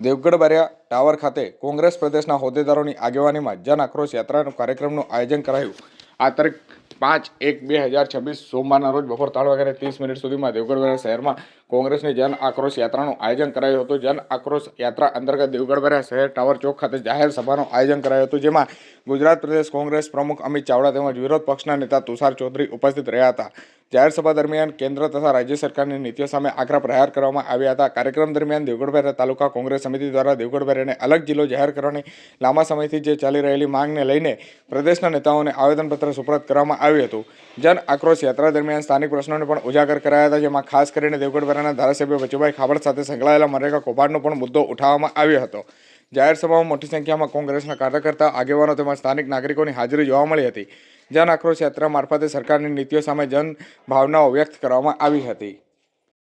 Devgadh બર્યા tower ખાતે કોંગ્રેસ પ્રદેશના હોદ્દેદારોની આગેવાનીમાં જન આક્રોશ યાત્રાનું કાર્યક્રમનું આયોજન કરાયું. આ તારીખ પાંચ એક બે હજાર છવ્વીસ સોમવારના રોજ બપોર ત્રણ વાગ્યાને ત્રીસ મિનિટ સુધીમાં દેવગઢ શહેરમાં કોંગ્રેસની જન આક્રોશ યાત્રાનું આયોજન કરાયું હતું. જન આક્રોશ યાત્રા અંતર્ગત દેવગઢ શહેર ટાવર ચોક ખાતે જાહેર સભાનું આયોજન કરાયું હતું, જેમાં ગુજરાત પ્રદેશ કોંગ્રેસ પ્રમુખ અમિત ચાવડા તેમજ વિરોધ પક્ષના નેતા તુષાર ચૌધરી ઉપસ્થિત રહ્યા હતા. જાહેર સભા દરમિયાન કેન્દ્ર તથા રાજ્ય સરકારની નીતિઓ સામે આકરા પ્રહાર કરવામાં આવ્યા હતા. કાર્યક્રમ દરમિયાન દેવગઢ તાલુકા કોંગ્રેસ સમિતિ દ્વારા દેવગઢ અલગ જિલ્લો જાહેર કરવાની લાંબા સમયથી જે ચાલી રહેલી માંગને લઈને પ્રદેશના નેતાઓને આવેદનપત્ર સુપરત કરવામાં આવ્યું હતું. જન આક્રોશ યાત્રા દરમિયાન સ્થાનિક પ્રશ્નોને પણ ઉજાગર કરાયા હતા, જેમાં ખાસ કરીને દેવગઢ ધારાસભ્ય બચુભાઈ ખાબડ સાથે સંકળાયેલા મનરેગા કૌભાંડનો પણ મુદ્દો ઉઠાવવામાં આવ્યો હતો. જાહેર સભામાં મોટી સંખ્યામાં કોંગ્રેસના કાર્યકર્તા, આગેવાનો તેમજ સ્થાનિક નાગરિકોની હાજરી જોવા મળી હતી. જન આક્રોશ યાત્રા મારફતે સરકારની નીતિઓ સામે જન ભાવનાઓ વ્યક્ત કરવામાં આવી હતી.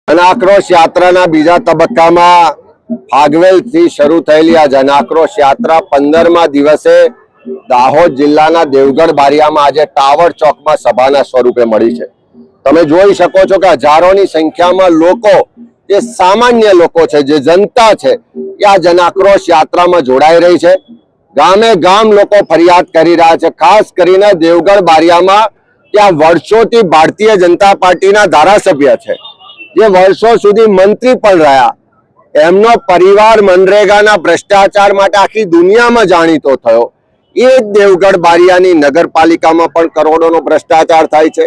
જનાક્રોશ યાત્રાના બીજા તબક્કામાં ફાગવેલથી શરૂ થયેલી આ જનાક્રોશ યાત્રા પંદરમા દિવસે દાહોદ જિલ્લાના દેવગઢ બારિયામાં આજે ટાવર ચોકમાં સભાના સ્વરૂપે મળી છે. તમે જોઈ શકો છો કે હજારોની સંખ્યામાં લોકો જે સામાન્ય લોકો છે, જે જનતા છે, એ આ જનાક્રોશ યાત્રામાં જોડાઈ રહી છે. ગામે ગામ લોકો ફરિયાદ કરી રહ્યા છે. ખાસ કરીને દેવગઢ બારિયામાં ત્યાં વર્ષોથી ભારતીય જનતા પાર્ટીના ધારાસભ્ય છે. જે વર્ષો સુધી મંત્રી પણ રહ્યા. એમનો પરિવાર મનરેગાના ભ્રષ્ટાચાર માટે આખી દુનિયામાં જાણીતો થયો. એ જ દેવગઢ બારિયાની નગરપાલિકામાં પણ કરોડોનો ભ્રષ્ટાચાર થાય છે.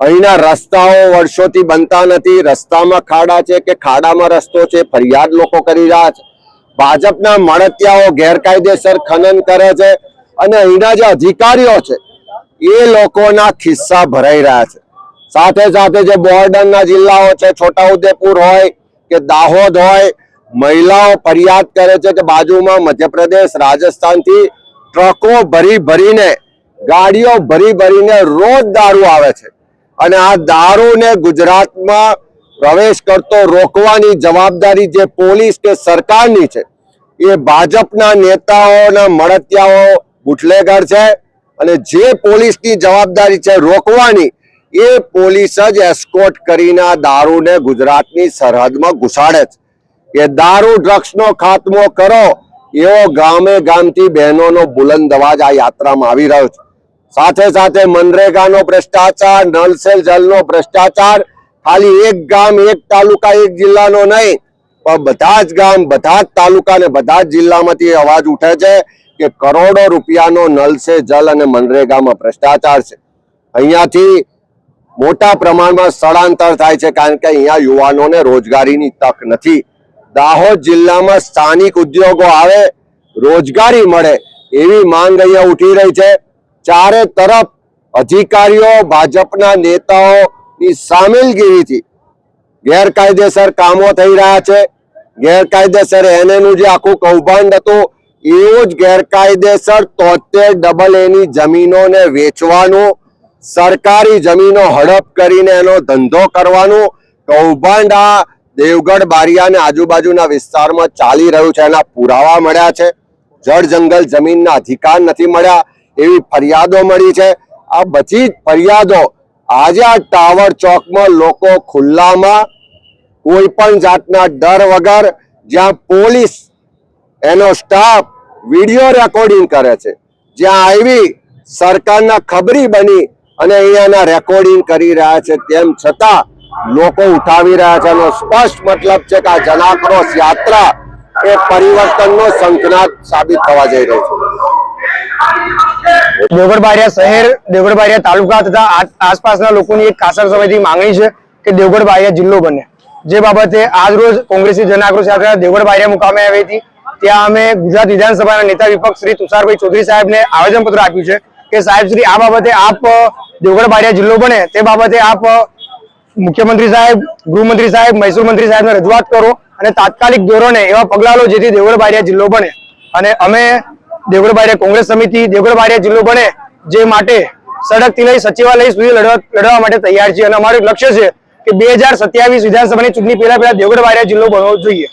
અહીંના રસ્તાઓ વર્ષોથી બનતા નથી. રસ્તામાં ખાડા છે કે ખાડામાં રસ્તો છે, ફરિયાદ લોકો કરી રહ્યા છે. ભાજપના મળતિયાઓ ગેરકાયદેસર ખનન કરે છે અને અહીંના જે અધિકારીઓ છે, એ લોકોના ખિસ્સા ભરાઈ રહ્યા છે. સાથે સાથે જે બોર્ડરના જિલ્લાઓ છે, છોટાઉદેપુર હોય કે દાહોદ હોય, મહિલાઓ ફરિયાદ કરે છે કે બાજુમાં મધ્યપ્રદેશ, રાજસ્થાનથી ટ્રકો ભરી ભરીને, ગાડીઓ ભરી ભરીને રોજ દારૂ આવે છે. અને આ દારૂને ગુજરાતમાં પ્રવેશ કરતો રોકવાની જવાબદારી જે પોલીસ કે સરકારની છે, એ ભાજપના નેતાઓના મળતિયાઓ બુટલેગર છે. અને જે પોલીસની જવાબદારી છે રોકવાની, એ પોલીસ જ એસ્કોટ કરીને આ દારૂને ગુજરાતની સરહદમાં ઘુસાડે છે. એ દારૂ, ડ્રગ્સનો ખાત્મો કરો એવો ગામે ગામથી બહેનોનો બુલંદ અવાજ આ યાત્રામાં આવી રહ્યો છે. સાથે સાથે મનરેગાનો ભ્રષ્ટાચાર નલ સે જલનો ભ્રષ્ટાચાર, ખાલી એક ગામ, એક તાલુકા, એક જિલ્લાનો નહીં, પણ બધા જ ગામ, બધા જ તાલુકા ને બધા જ જિલ્લામાંથી અવાજ ઉઠે છે કે કરોડો રૂપિયાનો નલ જલ અને મનરેગામાં ભ્રષ્ટાચાર છે. અહીંયાથી મોટા પ્રમાણમાં સ્થળાંતર થાય છે કારણ કે અહીંયા યુવાનોને રોજગારીની તક નથી. દાહોદ જિલ્લામાં સ્થાનિક ઉદ્યોગો આવે, રોજગારી મળે એવી માંગ અહીંયા ઉઠી રહી છે. ચારે તરફ અધિકારીઓ, ભાજપના નેતાઓની સામેલગીરીથી ગેરકાયદેસર કામો થઈ રહ્યા છે. ગેરકાયદેસર એનેનું જે આખું કૌભાંડ હતું, એવું જ ગેરકાયદેસર તોતેર ડબલ એની જમીનોને વેચવાનું, સરકારી જમીનો હડપ કરીને એનો ધંધો કરવાનું, કૌભાંડ આ દેવગઢ, બારિયા અને આજુબાજુના વિસ્તારમાં ચાલી રહ્યું છે એના પુરાવા મળ્યા છે. જળ, જંગલ, જમીનના અધિકાર નથી મળ્યા એવી ફરિયાદો મળી છે. આ બધી જ ફરિયાદો આજે આ ટાવર ચોકમાં લોકો ખુલ્લામાં કોઈ પણ જાતના ડર વગર જ્યાં પોલીસ, એનો સ્ટાફ વીડિયો રેકોર્ડિંગ કરે છે. જ્યાં આવી સરકારના ખબરી બની અને અહીંયાના રેકોર્ડિંગ કરી રહ્યા છે. તેમ છતાં લોકો ઉઠાવી રહ્યા છે એનો સ્પષ્ટ મતલબ છે કે આ જનાક્રોશ યાત્રા એ પરિવર્તનનો સંકનાદ સાબિત થવા જઈ રહ્યો છે. દેવગઢ શહેર દેવગઢ તાલુકા તથા આસપાસના લોકોની એક કાસર સમયથી માંગણી છે કે દેવગઢ જિલ્લો બને. જે બાબતે આજ રોજ કોંગ્રેસી જનાક્રોશ યાત્રા દેવગઢ મુકામે આવી હતી. ત્યાં અમે ગુજરાત વિધાનસભાના નેતા વિપક્ષ શ્રી તુષારભાઈ ચૌધરી સાહેબને આવેદનપત્ર આપ્યું છે કે સાહેબ શ્રી, આ બાબતે આપ દેવગઢ બારિયા જિલ્લો બને. તે બાબતે આપ મુખ્યમંત્રી સાહેબ, ગૃહમંત્રી સાહેબ મહેસૂલ મંત્રી સાહેબને રજૂઆત કરો અને તાત્કાલિક ધોરણે એવા પગલાં લો જેથી દેવગઢ જિલ્લો બને. અને અમે દેવગઢ કોંગ્રેસ સમિતિ દેવગઢ જિલ્લો બને જે માટે સડકથી લઈ સચિવાલય સુધી લડવા માટે તૈયાર છીએ. અને અમારું લક્ષ્ય છે કે બે વિધાનસભાની ચૂંટણી પહેલા પહેલા દેવગઢ જિલ્લો બનવો જોઈએ.